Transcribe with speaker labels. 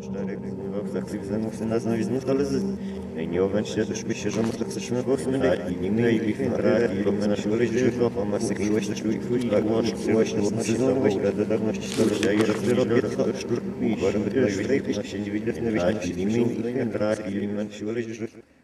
Speaker 1: Czterech zbywałcach Zygzemu syna znowizny znalezyli. Nie obędźcie też by się, że może chcemy posłuchać. I ich narad, i żywo, a masy miłości i znowu, radę dawności stolecia i rozwyrobie to szturm. I warunki dla jużdej, na siedzi widzę, na wyśnieniu, i nigdy ich i na żywo.